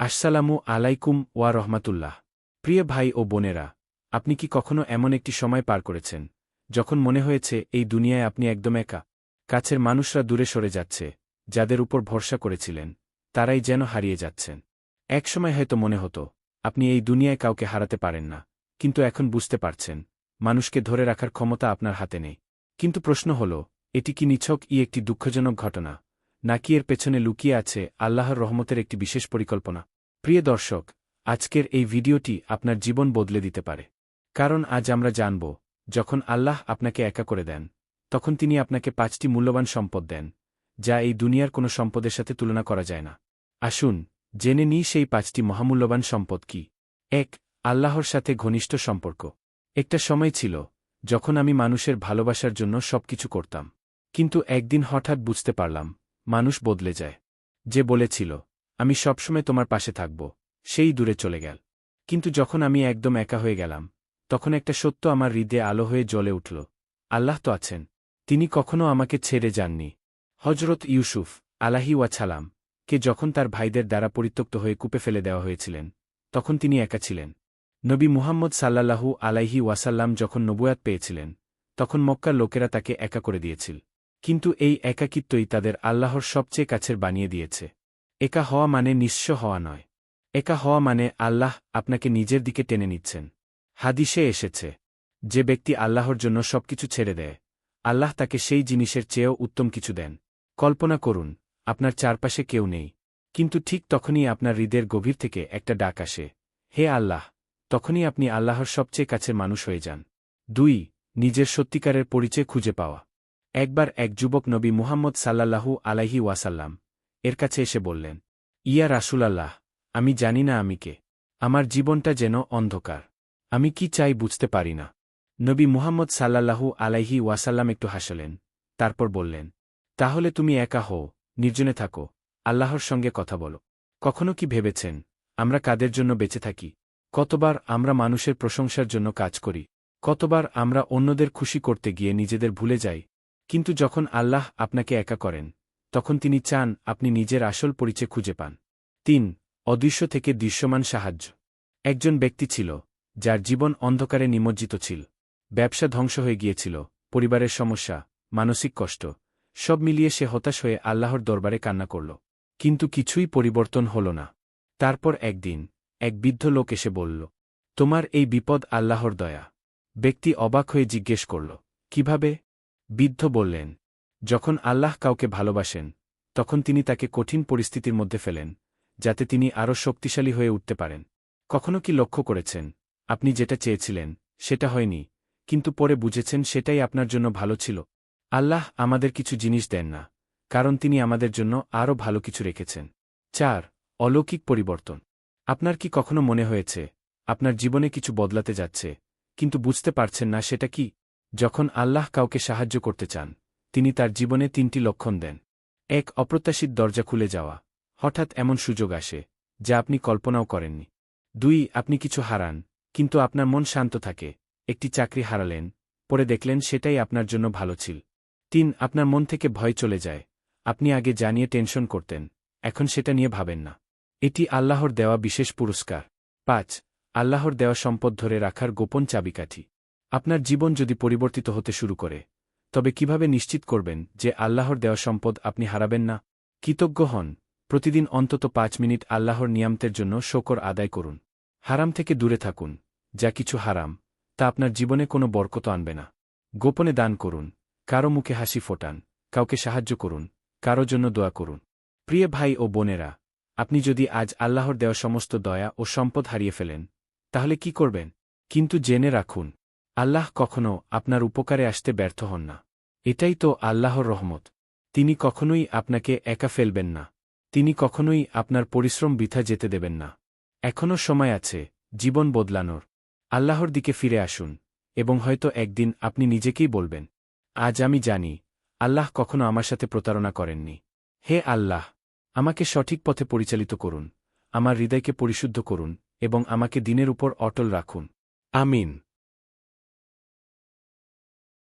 আসসালামু আলাইকুম ওয়া রহমাতুল্লাহ। প্রিয় ভাই ও বোনেরা, আপনি কি কখনো এমন একটি সময় পার করেছেন, যখন মনে হয়েছে এই দুনিয়ায় আপনি একদম একা? কাছের মানুষরা দূরে সরে যাচ্ছে, যাদের উপর ভরসা করেছিলেন, তারাই যেন হারিয়ে যাচ্ছেন। একসময় হয়তো মনে হতো, আপনি এই দুনিয়ায় কাউকে হারাতে পারেন না, কিন্তু এখন বুঝতে পারছেন, মানুষকে ধরে রাখার ক্ষমতা আপনার হাতে নেই। কিন্তু প্রশ্ন হল, এটি কি নিছক ই একটি দুঃখজনক ঘটনা? নাকি এর পেছনে লুকিয়ে আছে আল্লাহর রহমতের একটি বিশেষ পরিকল্পনা। প্রিয় দর্শক, আজকের এই ভিডিওটি আপনার জীবন বদলে দিতে পারে। কারণ আজ আমরা জানব, যখন আল্লাহ আপনাকে একা করে দেন, তখন তিনি আপনাকে পাঁচটি মূল্যবান সম্পদ দেন, যা এই দুনিয়ার কোনো সম্পদের সাথে তুলনা করা যায় না। আসুন, জেনে নিই সেই পাঁচটি মহামূল্যবান সম্পদ কি। এক, আল্লাহর সাথে ঘনিষ্ঠ সম্পর্ক। একটা সময় ছিল, যখন আমি মানুষের ভালোবাসার জন্য সবকিছু করতাম, কিন্তু একদিন হঠাৎ বুঝতে পারলাম মানুষ বদলে যায়। যে বলেছিল, আমি সবসময় তোমার পাশে থাকব, সেই দূরে চলে গেল। কিন্তু যখন আমি একদম একা হয়ে গেলাম, তখন একটা সত্য আমার হৃদয়ে আলো হয়ে জ্বলে উঠল। আল্লাহ তো আছেন, তিনি কখনও আমাকে ছেড়ে যাননি। হজরত ইউসুফ আলাহি ওয়াছালাম কে যখন তার ভাইদের দ্বারা পরিত্যক্ত হয়ে কূপে ফেলে দেওয়া হয়েছিলেন, তখন তিনি একা ছিলেন। নবী মুহাম্মদ সাল্লাল্লাহু আলাইহি ওয়াসাল্লাম যখন নবুয়াত পেয়েছিলেন, তখন মক্কার লোকেরা তাকে একা করে দিয়েছিল। কিন্তু এই একাকিত্বই তাদের আল্লাহর সবচেয়ে কাছের বানিয়ে দিয়েছে। একা হওয়া মানে নিঃস্ব হওয়া নয়। একা হওয়া মানে আল্লাহ আপনাকে নিজের দিকে টেনে নিচ্ছেন। হাদিসে এসেছে, যে ব্যক্তি আল্লাহর জন্য সবকিছু ছেড়ে দেয়, আল্লাহ তাকে সেই জিনিসের চেয়েও উত্তম কিছু দেন। কল্পনা করুন, আপনার চারপাশে কেউ নেই, কিন্তু ঠিক তখনই আপনার হৃদয়ের গভীর থেকে একটা ডাক আসে, হে আল্লাহ, তখনই আপনি আল্লাহর সবচেয়ে কাছের মানুষ হয়ে যান। দুই, নিজের সত্যিকারের পরিচয় খুঁজে পাওয়া। একবার এক যুবক নবী মুহাম্মদ সাল্লাল্লাহু আলাইহি ওয়াসাল্লাম এর কাছে এসে বললেন, ইয়া রাসুলাল্লাহ, আমি জানি না আমি কে। আমার জীবনটা যেন অন্ধকার। আমি কি চাই বুঝতে পারি না। নবী মুহাম্মদ সাল্লাল্লাহু আলাইহি ওয়াসাল্লাম একটু হাসলেন, তারপর বললেন, তাহলে তুমি একা হও, নির্জনে থাকো, আল্লাহর সঙ্গে কথা বলো। কখনো কি ভেবেছেন, আমরা কাদের জন্য বেঁচে থাকি? কতবার আমরা মানুষের প্রশংসার জন্য কাজ করি? কতবার আমরা অন্যদের খুশি করতে গিয়ে নিজেদের ভুলে যাই? কিন্তু যখন আল্লাহ আপনাকে একা করেন, তখন তিনি চান আপনি নিজের আসল পরিচয় খুঁজে পান। তিন, অদৃশ্য থেকে দৃশ্যমান সাহায্য। একজন ব্যক্তি ছিল, যার জীবন অন্ধকারে নিমজ্জিত ছিল। ব্যবসা ধ্বংস হয়ে গিয়েছিল, পরিবারের সমস্যা, মানসিক কষ্ট, সব মিলিয়ে সে হতাশ হয়ে আল্লাহর দরবারে কান্না করল। কিন্তু কিছুই পরিবর্তন হল না। তারপর একদিন, এক বৃদ্ধ লোক এসে বলল, তোমার এই বিপদ আল্লাহর দয়া। ব্যক্তি অবাক হয়ে জিজ্ঞেস করল, কীভাবে? বৃদ্ধ বললেন, যখন আল্লাহ কাউকে ভালোবাসেন, তখন তিনি তাকে কঠিন পরিস্থিতির মধ্যে ফেলেন, যাতে তিনি আরও শক্তিশালী হয়ে উঠতে পারেন। কখনো কি লক্ষ্য করেছেন? আপনি যেটা চেয়েছিলেন, সেটা হয়নি, কিন্তু পরে বুঝেছেন সেটাই আপনার জন্য ভালো ছিল। আল্লাহ আমাদের কিছু জিনিস দেন না, কারণ তিনি আমাদের জন্য আরও ভালো কিছু রেখেছেন। চার, অলৌকিক পরিবর্তন। আপনার কি কখনো মনে হয়েছে, আপনার জীবনে কিছু বদলাতে যাচ্ছে, কিন্তু বুঝতে পারছেন না সেটা কি? যখন আল্লাহ কাউকে সাহায্য করতে চান, তিনি তার জীবনে তিনটি লক্ষণ দেন। এক, অপ্রত্যাশিত দরজা খুলে যাওয়া। হঠাৎ এমন সুযোগ আসে, যা আপনি কল্পনাও করেননি। দুই, আপনি কিছু হারান, কিন্তু আপনার মন শান্ত থাকে। একটি চাকরি হারালেন, পরে দেখলেন সেটাই আপনার জন্য ভালো ছিল। তিন, আপনার মন থেকে ভয় চলে যায়। আপনি আগে জানিয়ে টেনশন করতেন, এখন সেটা নিয়ে ভাবেন না। এটি আল্লাহর দেওয়া বিশেষ পুরস্কার। পাঁচ, আল্লাহর দেওয়া সম্পদ ধরে রাখার গোপন চাবিকাঠি। আপনার জীবন যদি পরিবর্তিত হতে শুরু করে, তবে কীভাবে নিশ্চিত করবেন যে আল্লাহর দেওয়া সম্পদ আপনি হারাবেন না? কৃতজ্ঞ হন। প্রতিদিন অন্তত পাঁচ মিনিট আল্লাহর নিয়ামতের জন্য শোকর আদায় করুন। হারাম থেকে দূরে থাকুন। যা কিছু হারাম, তা আপনার জীবনে কোনো বরকত আনবে না। গোপনে দান করুন। কারও মুখে হাসি ফোটান। কাউকে সাহায্য করুন। কারও জন্য দোয়া করুন। প্রিয় ভাই ও বোনেরা, আপনি যদি আজ আল্লাহর দেওয়া সমস্ত দয়া ও সম্পদ হারিয়ে ফেলেন, তাহলে কি করবেন? কিন্তু জেনে রাখুন আল্লাহ কখনও আপনার উপকারে আসতে ব্যর্থ হন না। এটাই তো আল্লাহর রহমত। তিনি কখনোই আপনাকে একা ফেলবেন না। তিনি কখনোই আপনার পরিশ্রম বৃথা যেতে দেবেন না। এখনও সময় আছে, জীবন বদলানোর। আল্লাহর দিকে ফিরে আসুন, এবং হয়তো একদিন আপনি নিজেকেই বলবেন, আজ আমি জানি, আল্লাহ কখনো আমার সাথে প্রতারণা করেননি। হে আল্লাহ, আমাকে সঠিক পথে পরিচালিত করুন, আমার হৃদয়কে পরিশুদ্ধ করুন, এবং আমাকে দিনের উপর অটল রাখুন। আমিন।